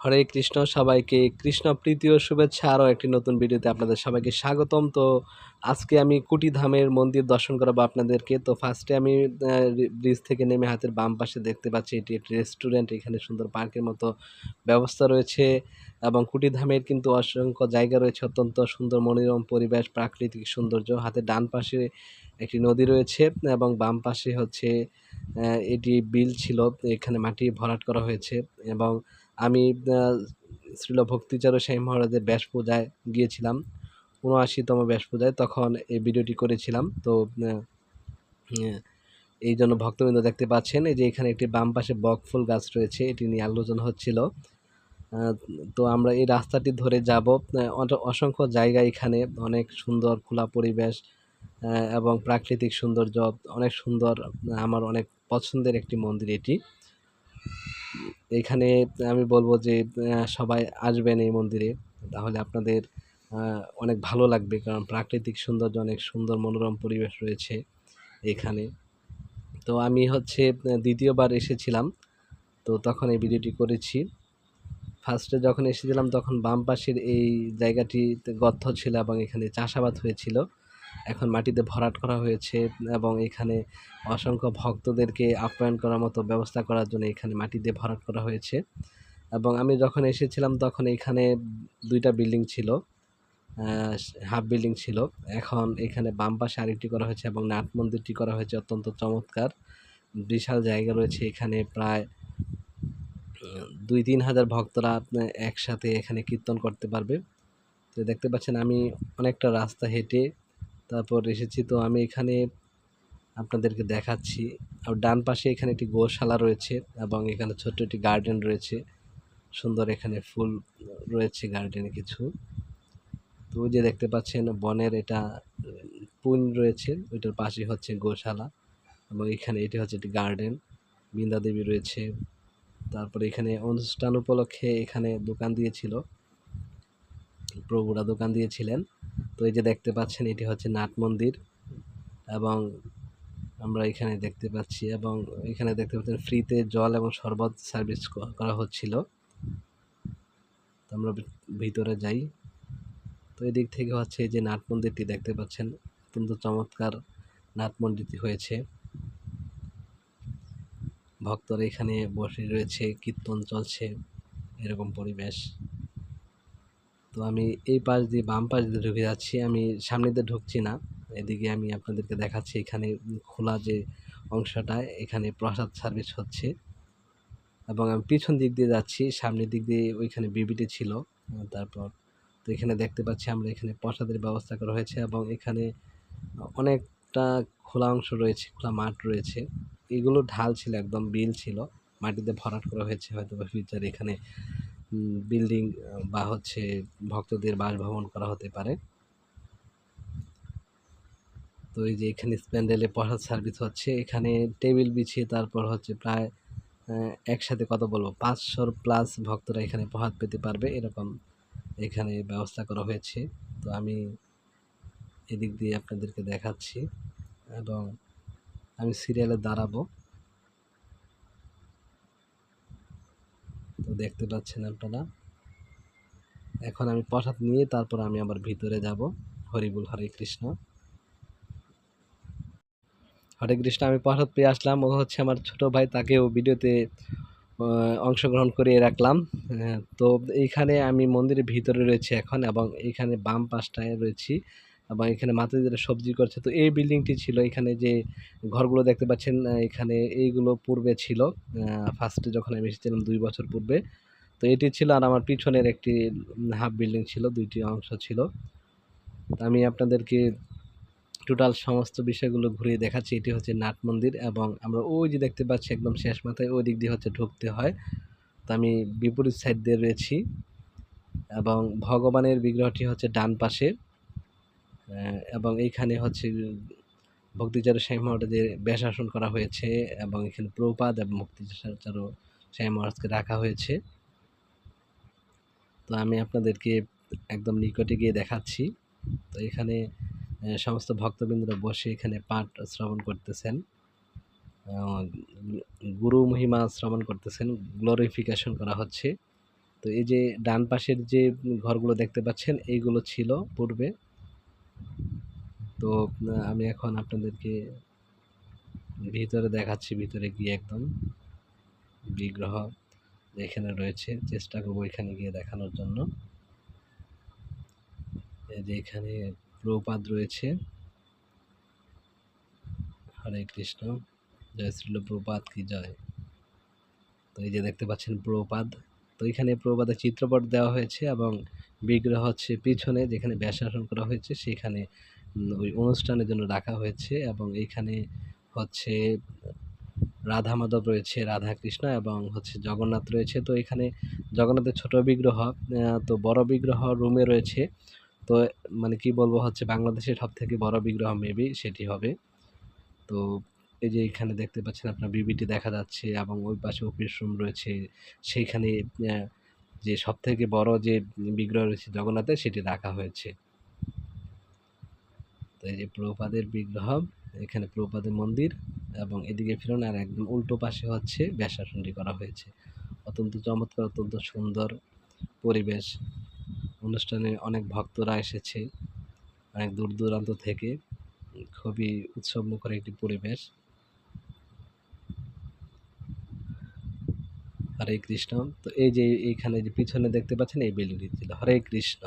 হরে কৃষ্ণ, সবাইকে কৃষ্ণ প্রীতি ও শুভেচ্ছা। আরও একটি নতুন ভিডিওতে আপনাদের সবাইকে স্বাগতম। তো আজকে আমি কুটি ধামের মন্দির দর্শন করাবো আপনাদেরকে। তো ফার্স্টে আমি ব্রিজ থেকে নেমে হাতের বাম পাশে দেখতে পাচ্ছি এটি একটি রেস্টুরেন্ট এখানে সুন্দর পার্কের মতো ব্যবস্থা রয়েছে এবং কুটি ধামের কিন্তু অসংখ্য জায়গা রয়েছে। অত্যন্ত সুন্দর মনোরম পরিবেশ, প্রাকৃতিক সৌন্দর্য। হাতে ডান পাশে একটি নদী রয়েছে এবং বাম পাশে হচ্ছে এটি বিল ছিল। এখানে মাটি ভরাট করা হয়েছে এবং আমি শ্রীল ভক্তিচারু স্বামী মহারাজের ব্যাস পূজায় গিয়েছিলাম। উনআশিতম ব্যাস পূজায় তখন এই ভিডিওটি করেছিলাম। তো এই জন্য ভক্তবৃন্দ দেখতে পাচ্ছেন, এই যে এখানে একটি বাম পাশে বকফুল গাছ রয়েছে, এটি নিয়ে আলোচনা হচ্ছিল। তো আমরা এই রাস্তাটি ধরে যাব অসংখ্য জায়গা এখানে, অনেক সুন্দর খোলা পরিবেশ এবং প্রাকৃতিক সৌন্দর্য, অনেক সুন্দর, আমার অনেক পছন্দের একটি মন্দির এটি। এখানে আমি বলব যে সবাই আসবেন এই মন্দিরে। তাহলে আপনাদের অনেক ভালো লাগবে, কারণ প্রাকৃতিক সৌন্দর্য অনেক সুন্দর মনোরম পরিবেশ রয়েছে এখানে। তো আমি হচ্ছে দ্বিতীয়বার এসেছিলাম। তো তখন এই ভিডিওটি করেছি। ফার্স্টে যখন এসেছিলাম, তখন বাম পাশের এই জায়গাটিতে গর্ত ছিল এবং এখানে চাষাবাদ হয়েছিল। এখন মাটিতে ভরাট করা হয়েছে এবং এখানে অসংখ্য ভক্তদেরকে আপ্যায়ন করার মতো ব্যবস্থা করার জন্য এখানে মাটিতে ভরাট করা হয়েছে। এবং আমি যখন এসেছিলাম তখন এখানে দুইটা বিল্ডিং ছিল হাফ বিল্ডিং ছিল। এখন এখানে বাম পাশে আরেকটি করা হয়েছে এবং নাট মন্দিরটি করা হয়েছে অত্যন্ত চমৎকার। বিশাল জায়গা রয়েছে এখানে প্রায় দুই তিন হাজার ভক্তরা একসাথে এখানে কীর্তন করতে পারবে। তো দেখতে পাচ্ছেন আমি অনেকটা রাস্তা হেঁটে তারপর এসেছি তো আমি এখানে আপনাদেরকে দেখাচ্ছি। আর ডান পাশে এখানে একটি গোশালা রয়েছে এবং এখানে ছোট্ট একটি গার্ডেন রয়েছে। সুন্দর এখানে ফুল রয়েছে গার্ডেনে কিছু। তো যে দেখতে পাচ্ছেন বনের এটা পুন রয়েছে, ওইটার পাশে হচ্ছে গোশালা এবং এখানে এটি হচ্ছে একটি গার্ডেন বৃন্দা দেবী রয়েছে। তারপরে এখানে অনুষ্ঠান উপলক্ষে এখানে দোকান দিয়েছিল। প্রভুরা দোকান দিয়েছিলেন। তো এই যে দেখতে পাচ্ছেন, এটি হচ্ছে নাট মন্দির এবং আমরা এখানে দেখতে পাচ্ছি এবং এখানে দেখতে পাচ্ছেন ফ্রিতে জল এবং শরবত সার্ভিস করা হচ্ছিল। তো আমরা ভিতরে যাই। তো এদিক থেকে হচ্ছে এই যে নাট মন্দিরটি দেখতে পাচ্ছেন, অত্যন্ত চমৎকার নাট মন্দিরটি হয়েছে। ভক্তরা এখানে বসে রয়েছে, কীর্তন চলছে, এরকম পরিবেশ। তো আমি এই পাশ দিয়ে বাম পাশ দিয়ে ঢুকে যাচ্ছি। আমি সামনে দিয়ে ঢুকছি না। এদিকে আমি আপনাদেরকে দেখাচ্ছি এখানে খোলা যে অংশটা, এখানে প্রসাদ সার্ভিস হচ্ছে। এবং আমি পিছন দিক দিয়ে যাচ্ছি, সামনের দিক দিয়ে ওইখানে বিবিটি ছিল। তারপর তো এখানে দেখতে পাচ্ছি আমরা এখানে প্রসাদের ব্যবস্থা করা হয়েছে এবং এখানে অনেকটা খোলা অংশ রয়েছে, খোলা মাঠ রয়েছে। এগুলো ঢাল ছিল, একদম বিল ছিল। মাটিতে ভরাট করা হয়েছে হয়তো ফিউচার এখানে বিল্ডিং বা হচ্ছে ভক্তদের বাসভবন করা হতে পারে। তো এই যে এখানে স্প্যান্ডেলে প্রসাদ সার্ভিস হচ্ছে, এখানে টেবিল বিছিয়ে তারপর হচ্ছে প্রায় একসাথে কত বলব, পাঁচশোর প্লাস ভক্তরা এখানে প্রসাদ পেতে পারবে, এরকম এখানে ব্যবস্থা করা হয়েছে। তো আমি এদিক দিয়ে আপনাদেরকে দেখাচ্ছি এবং আমি সিরিয়ালে দাঁড়াবো। দেখতে পাচ্ছেন আপনারা। এখন আমি প্রসাদ নিয়ে তারপর আমি আবার ভিতরে যাব। হরিবুল হরে কৃষ্ণ। হরে কৃষ্ণ, আমি প্রসাদ পেয়ে আসলাম। ও হচ্ছে আমার ছোট ভাই, তাকেও ভিডিওতে অংশগ্রহণ করিয়ে রাখলাম। তো এইখানে আমি মন্দিরের ভিতরে রয়েছে এখন এবং এইখানে বাম পাশটায় রয়েছি। এবং এখানে মাতাজিরা সবজি করছে, তো এই বিল্ডিংটি ছিল এখানে যে ঘরগুলো দেখতে পাচ্ছেন এখানে এইগুলো পূর্বে ছিল ফার্স্টে যখন আমি এসেছিলাম দুই বছর পূর্বে। তো এটি ছিল আর আমার পিছনের একটি হাফ বিল্ডিং ছিল, দুইটি অংশ ছিল। আমি আপনাদেরকে টোটাল সমস্ত বিষয়গুলো ঘুরিয়ে দেখাচ্ছি। এটি হচ্ছে নাট মন্দির এবং আমরা ওই যে দেখতে পাচ্ছি একদম শেষ মাথায় ওই দিক দিয়ে হচ্ছে ঢুকতে হয়। তো আমি বিপরীত সাইড দিয়ে রয়েছি এবং ভগবানের বিগ্রহটি হচ্ছে ডান পাশে। এবং এইখানে হচ্ছে ভক্তিচারু স্বামী মহারাজের ব্যাসাসন করা হয়েছে এবং এখানে প্রপাদ এবং মুক্তিচারু স্বামী মহারাজকে রাখা হয়েছে। তো আমি আপনাদেরকে একদম নিকটে গিয়ে দেখাচ্ছি। তো এখানে সমস্ত ভক্তবৃন্দরা বসে এখানে পাঠ শ্রবণ করতেছেন। গুরু মহিমা শ্রবণ করতেছেন গ্লোরিফিকেশন করা হচ্ছে। তো এই যে ডান পাশের যে ঘরগুলো দেখতে পাচ্ছেন, এইগুলো ছিল পূর্বে। তো আমি এখন আপনাদেরকে ভিতরে দেখাচ্ছি, ভিতরে গিয়ে একদম বিগ্রহ এখানে রয়েছে। চেষ্টা করব এখানে গিয়ে দেখানোর জন্য। যে এখানে প্রপাত রয়েছে। হরে কৃষ্ণ, জয় শ্রীল প্রপাত কি জয়? তো এই যে দেখতে পাচ্ছেন প্রপাত। তো এখানে প্রপাতের চিত্রপট দেওয়া হয়েছে এবং বিগ্রহ হচ্ছে পিছনে যেখানে ব্যাসাসন করা হয়েছে, সেখানে ওই অনুষ্ঠানের জন্য রাখা হয়েছে এবং এইখানে হচ্ছে রাধা মাধব রয়েছে, রাধা কৃষ্ণ এবং হচ্ছে জগন্নাথ রয়েছে। তো এখানে জগন্নাথের ছোট বিগ্রহ তো বড় বিগ্রহ রুমে রয়েছে। তো মানে কি বলব, হচ্ছে বাংলাদেশের সব থেকে বড় বিগ্রহ মেবি সেটি হবে। তো এই যে এখানে দেখতে পাচ্ছেন আপনার বিবিটি দেখা যাচ্ছে এবং ওই পাশে অফিস রুম রয়েছে। সেইখানে যে সব থেকে বড় যে বিগ্রহ রয়েছে জগন্নাথের সেটি রাখা হয়েছে। তো এই যে প্রপাদের বিগ্রহ, এখানে প্রভুপাদের মন্দির এবং এদিকে ফিরুন আর একদম উল্টো পাশে হচ্ছে ব্যাসাসনটি করা হয়েছে। অত্যন্ত চমৎকার, অত্যন্ত সুন্দর পরিবেশ। অনুষ্ঠানে অনেক ভক্তরা এসেছে, অনেক দূর দূরান্ত থেকে। খুবই উৎসব মুখর একটি পরিবেশ। হরে কৃষ্ণ। তো এই যে এইখানে যে পিছনে দেখতে পাচ্ছেন এই বিল্ডিংটি ছিল হরে কৃষ্ণ।